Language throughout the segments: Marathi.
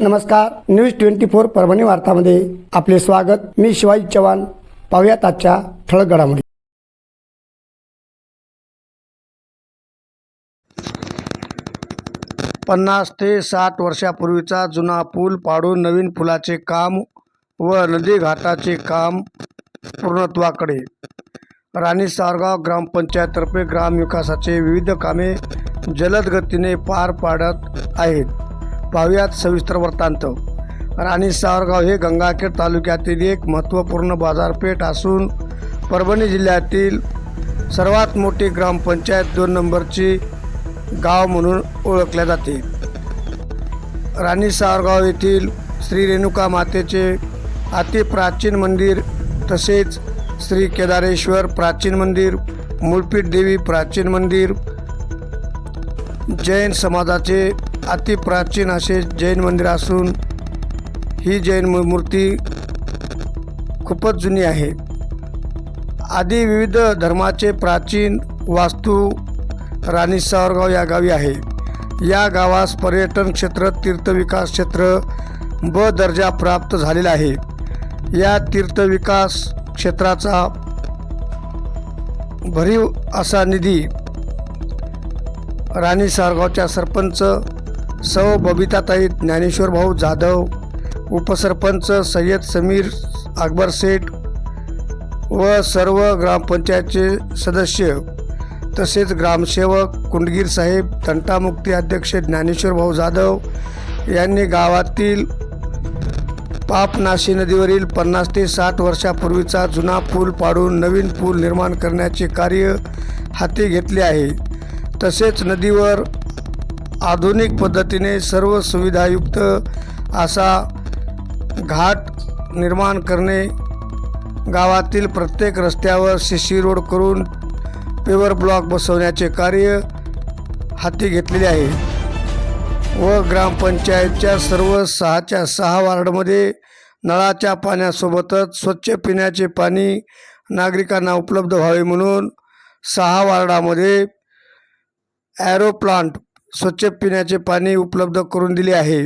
नमस्कार. न्यूज ट्वेंटी फोर परभणी वार्तामध्ये आपले स्वागत. मी शिवाजी चव्हाण. पाहुयात आजच्या ठळक घडामोडी. पन्नास ते साठ वर्षापूर्वीचा जुना पूल पाडून नवीन पुलाचे काम व नदी घाटाचे काम पूर्णत्वाकडे. राणी सारगाव ग्रामपंचायततर्फे ग्रामविकासाचे विविध कामे जलद गतीने पार पाडत आहेत. पाहुयात सविस्तर वृत्तांत. राणी सावरगाव हे गंगाखेड तालुक्यातील एक महत्त्वपूर्ण बाजारपेठ असून परभणी जिल्ह्यातील सर्वात मोठी ग्रामपंचायत दोन नंबरची गाव म्हणून ओळखल्या जाते. राणी सावरगाव येथील श्री रेणुका मातेचे अतिप्राचीन मंदिर तसेच श्री केदारेश्वर प्राचीन मंदिर मुळपीठ देवी प्राचीन मंदिर जैन समाजाचे अतिप्राचीन असे जैन मंदिर असून ही जैन मूर्ती खूपच जुनी आहे. आदी विविध धर्माचे प्राचीन वास्तू राणी सावरगाव या गावी आहे. या गावास पर्यटन क्षेत्र तीर्थविकास क्षेत्र ब दर्जा प्राप्त झालेला आहे. या तीर्थविकास क्षेत्राचा भरीव असा निधी राणी सारगावच्या सरपंच सौ बबिताताई ज्ञानेश्वर भाऊ जाधव उपसरपंच सय्यद समीर अकबर शेठ व सर्व ग्रामपंचायतचे सदस्य तसेच ग्रामसेवक कुंडगीर साहेब तंटामुक्ती अध्यक्ष ज्ञानेश्वर भाऊ जाधव यांनी गावातील पापनाशी नदीवरील पन्नास ते साठ वर्षापूर्वीचा जुना पूल पाडून नवीन पूल निर्माण करण्याचे कार्य हाती घेतले आहे. तसेच नदीवर आधुनिक पद्धतीने सर्व सुविधायुक्त असा घाट निर्माण करणे गावातील प्रत्येक रस्त्यावर शिशी रोड करून पेवर ब्लॉक बसवण्याचे कार्य हाती घेतलेले आहे. व ग्रामपंचायतच्या सर्व सहाच्या सहा वार्डमध्ये नळाच्या पाण्यासोबतच स्वच्छ पिण्याचे पाणी नागरिकांना उपलब्ध व्हावे म्हणून सहा वार्डामध्ये ॲरो प्लांट स्वच्छ पिण्याचे पाणी उपलब्ध करून दिले आहे.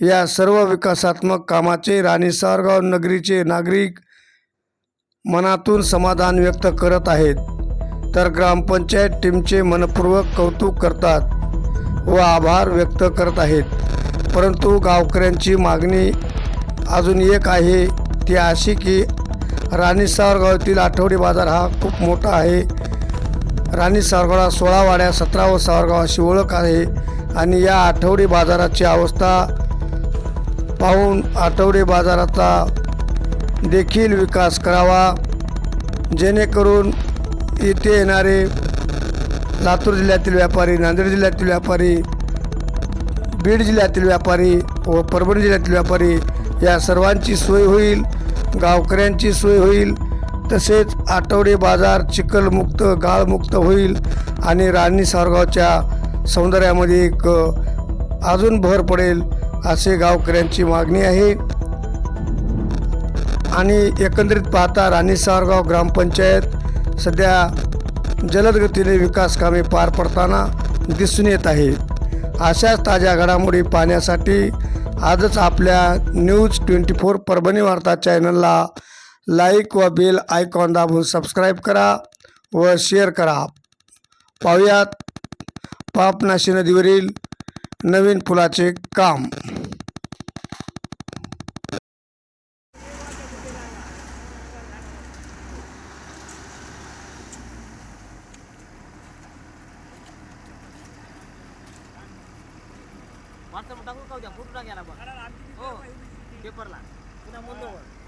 या सर्व विकासात्मक कामाचे राणी सारगाव नगरीचे नागरिक मनातून समाधान व्यक्त करत आहेत. तर ग्रामपंचायत टीमचे मनपूर्वक कौतुक करतात व आभार व्यक्त करत आहेत. परंतु गावकऱ्यांची मागणी अजून एक आहे ती अशी की राणी सावरगावातील आठवडी बाजार हा खूप मोठा आहे. राणी सावरगावला सोळा वाड्या सतरा व सावरगाव अशी ओळख आहे. आणि या आठवडी बाजाराची अवस्था पाहून आठवडी बाजाराचा देखील विकास करावा. जेणेकरून इथे येणारे लातूर जिल्ह्यातील व्यापारी नांदेड जिल्ह्यातील व्यापारी बीड जिल्ह्यातील व्यापारी व परभणी जिल्ह्यातील व्यापारी या सर्वांची सोय होईल गावकऱ्यांची सोय होईल. तसेच आठवडे बाजार चिखलमुक्त गाळमुक्त होईल आणि राणी सावरगावच्या सौंदर्यामध्ये एक अजून भर पडेल असे गावकऱ्यांची मागणी आहे. आणि एकंदरीत पाहता राणी सावरगाव ग्रामपंचायत सध्या जलदगतीने विकास कामे पार पडताना दिसून येत आहे. अशाच ताज्या घडामोडी पाहण्यासाठी आजच आपल्या न्यूज ट्वेंटी फोर परभणी वार्ता चॅनलला लाईक व बेल आयकॉन दाबून सबस्क्राईब करा व शेअर करा. पाहुयात पापनाशी नदीवरील नवीन पुलाचे काम. व्हॉट्सअप टाकू का उद्या? फोटो टाकायला बघ. हो पेपरला पुन्हा म्हणलो